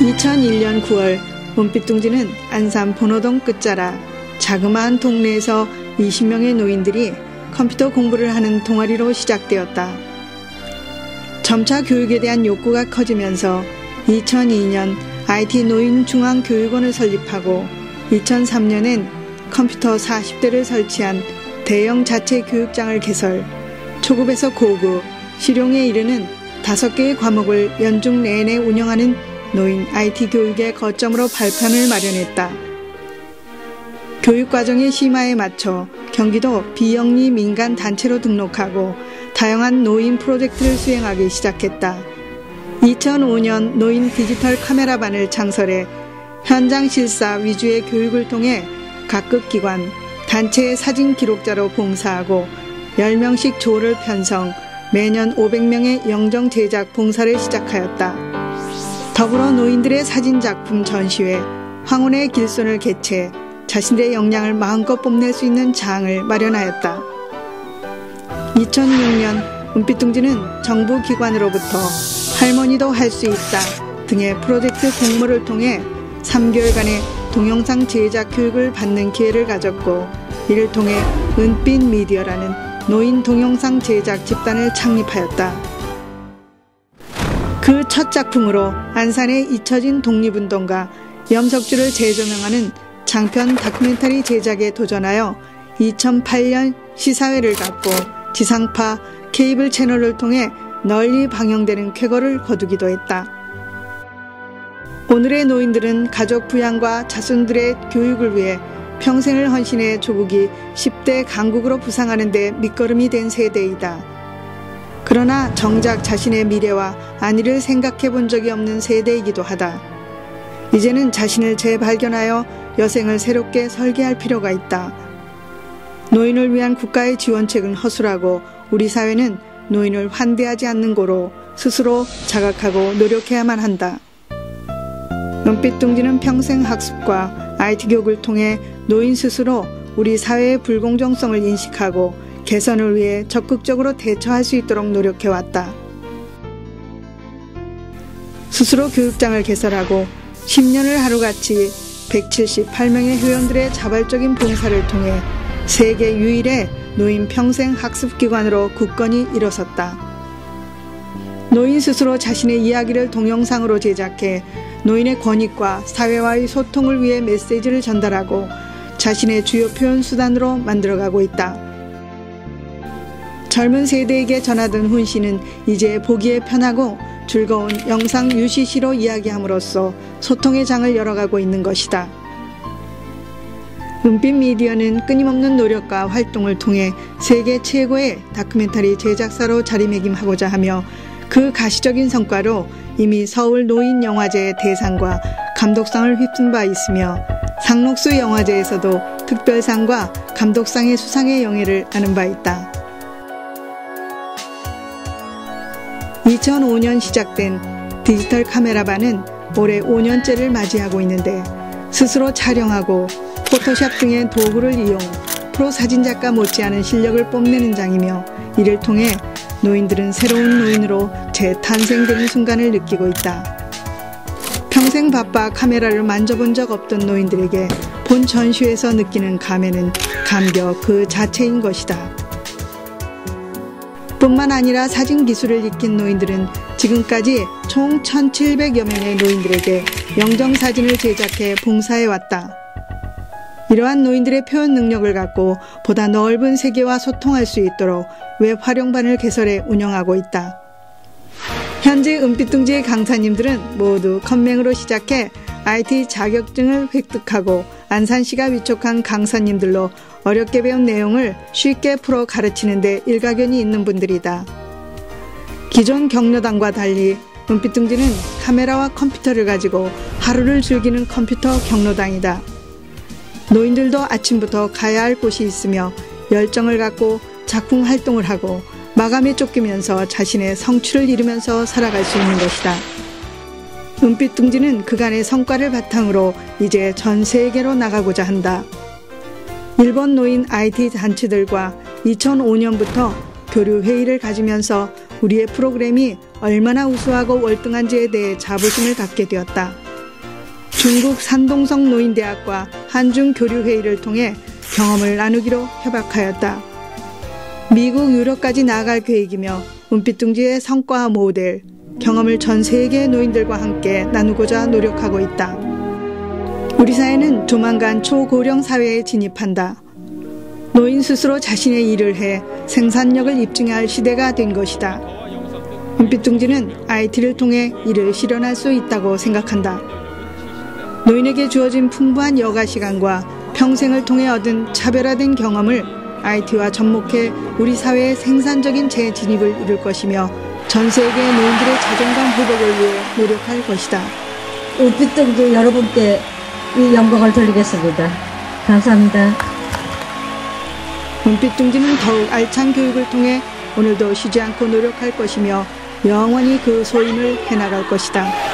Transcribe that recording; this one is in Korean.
2001년 9월 은빛둥지는 안산 번호동 끝자락 자그마한 동네에서 20명의 노인들이 컴퓨터 공부를 하는 동아리로 시작되었다. 점차 교육에 대한 욕구가 커지면서 2002년 IT 노인 중앙 교육원을 설립하고 2003년엔 컴퓨터 40대를 설치한 대형 자체 교육장을 개설, 초급에서 고급, 실용에 이르는 5개의 과목을 연중 내내 운영하는 노인 IT 교육의 거점으로 발판을 마련했다. 교육과정의 심화에 맞춰 경기도 비영리 민간 단체로 등록하고 다양한 노인 프로젝트를 수행하기 시작했다. 2005년 노인 디지털 카메라반을 창설해 현장 실사 위주의 교육을 통해 각급 기관, 단체의 사진 기록자로 봉사하고 10명씩 조를 편성, 매년 500명의 영정 제작 봉사를 시작하였다. 더불어 노인들의 사진 작품 전시회, 황혼의 길손을 개최, 자신의 역량을 마음껏 뽐낼 수 있는 장을 마련하였다. 2006년 은빛둥지는 정부 기관으로부터 할머니도 할 수 있다 등의 프로젝트 공모를 통해 3개월간의 동영상 제작 교육을 받는 기회를 가졌고 이를 통해 은빛 미디어라는 노인 동영상 제작 집단을 창립하였다. 그 첫 작품으로 안산에 잊혀진 독립운동가 염석주를 재조명하는 장편 다큐멘터리 제작에 도전하여 2008년 시사회를 갖고 지상파 케이블 채널을 통해 널리 방영되는 쾌거를 거두기도 했다. 오늘의 노인들은 가족 부양과 자손들의 교육을 위해 평생을 헌신해 조국이 10대 강국으로 부상하는 데 밑거름이 된 세대이다. 그러나 정작 자신의 미래와 안위를 생각해 본 적이 없는 세대이기도 하다. 이제는 자신을 재발견하여 여생을 새롭게 설계할 필요가 있다. 노인을 위한 국가의 지원책은 허술하고 우리 사회는 노인을 환대하지 않는 고로 스스로 자각하고 노력해야만 한다. 눈빛둥지는 평생 학습과 IT 교육을 통해 노인 스스로 우리 사회의 불공정성을 인식하고 개선을 위해 적극적으로 대처할 수 있도록 노력해왔다. 스스로 교육장을 개설하고 10년을 하루같이 178명의 회원들의 자발적인 봉사를 통해 세계 유일의 노인 평생 학습기관으로 굳건히 일어섰다. 노인 스스로 자신의 이야기를 동영상으로 제작해 노인의 권익과 사회와의 소통을 위해 메시지를 전달하고 자신의 주요 표현 수단으로 만들어가고 있다. 젊은 세대에게 전하던 훈시는 이제 보기에 편하고 즐거운 영상 UCC로 이야기함으로써 소통의 장을 열어가고 있는 것이다. 은빛 미디어는 끊임없는 노력과 활동을 통해 세계 최고의 다큐멘터리 제작사로 자리매김하고자 하며 그 가시적인 성과로 이미 서울 노인 영화제의 대상과 감독상을 휩쓴 바 있으며 상록수 영화제에서도 특별상과 감독상의 수상의 영예를 아는 바 있다. 2005년 시작된 디지털 카메라반은 올해 5년째를 맞이하고 있는데 스스로 촬영하고 포토샵 등의 도구를 이용 프로 사진작가 못지않은 실력을 뽐내는 장이며 이를 통해 노인들은 새로운 노인으로 재탄생되는 순간을 느끼고 있다. 평생 바빠 카메라를 만져본 적 없던 노인들에게 본 전시회에서 느끼는 감회는 감격 그 자체인 것이다. 뿐만 아니라 사진 기술을 익힌 노인들은 지금까지 총 1,700여 명의 노인들에게 영정 사진을 제작해 봉사해 왔다. 이러한 노인들의 표현 능력을 갖고 보다 넓은 세계와 소통할 수 있도록 웹 활용반을 개설해 운영하고 있다. 현재 은빛둥지의 강사님들은 모두 컴맹으로 시작해 IT 자격증을 획득하고 안산시가 위촉한 강사님들로 어렵게 배운 내용을 쉽게 풀어 가르치는데 일가견이 있는 분들이다. 기존 경로당과 달리 은빛둥지는 카메라와 컴퓨터를 가지고 하루를 즐기는 컴퓨터 경로당이다. 노인들도 아침부터 가야 할 곳이 있으며 열정을 갖고 작품 활동을 하고 마감에 쫓기면서 자신의 성취를 이루면서 살아갈 수 있는 것이다. 은빛 둥지는 그간의 성과를 바탕으로 이제 전 세계로 나가고자 한다. 일본 노인 IT 단체들과 2005년부터 교류 회의를 가지면서 우리의 프로그램이 얼마나 우수하고 월등한지에 대해 자부심을 갖게 되었다. 중국 산동성 노인대학과 한중 교류 회의를 통해 경험을 나누기로 협약하였다. 미국 유럽까지 나아갈 계획이며 은빛둥지의 성과 모델, 경험을 전 세계 노인들과 함께 나누고자 노력하고 있다. 우리 사회는 조만간 초고령 사회에 진입한다. 노인 스스로 자신의 일을 해 생산력을 입증해야 할 시대가 된 것이다. 은빛둥지는 IT를 통해 이를 실현할 수 있다고 생각한다. 노인에게 주어진 풍부한 여가 시간과 평생을 통해 얻은 차별화된 경험을 IT와 접목해 우리 사회의 생산적인 재진입을 이룰 것이며 전 세계 노인들의 자존감 회복을 위해 노력할 것이다. 우빛동지 여러분께 이 영광을 돌리겠습니다. 감사합니다. 은빛둥지는 더욱 알찬 교육을 통해 오늘도 쉬지 않고 노력할 것이며 영원히 그 소임을 해나갈 것이다.